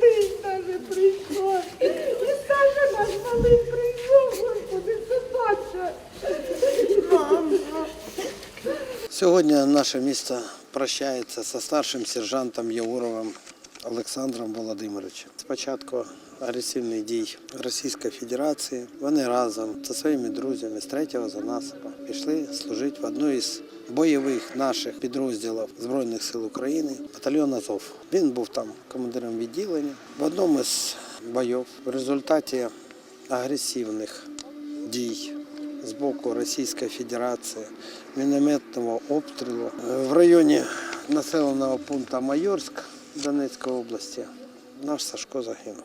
Ти каже, прийшов. І каже, наш малий прийшов, Господи, собача. Сьогодні наше місто прощається зі старшим сержантом Євуровим Олександром Володимировичем. Спочатку агресивних дій Російської Федерації. Вони разом зі своїми друзями з третього за нас пішли служити в одну із бойових наших підрозділів Збройних сил України, батальйон Азов. Він був там командиром відділення. В одному із бойов в результаті агресивних дій з боку Російської Федерації, мінометного обстрілу в районі населеного пункту Майорськ Донецької області наш Сашко загинув.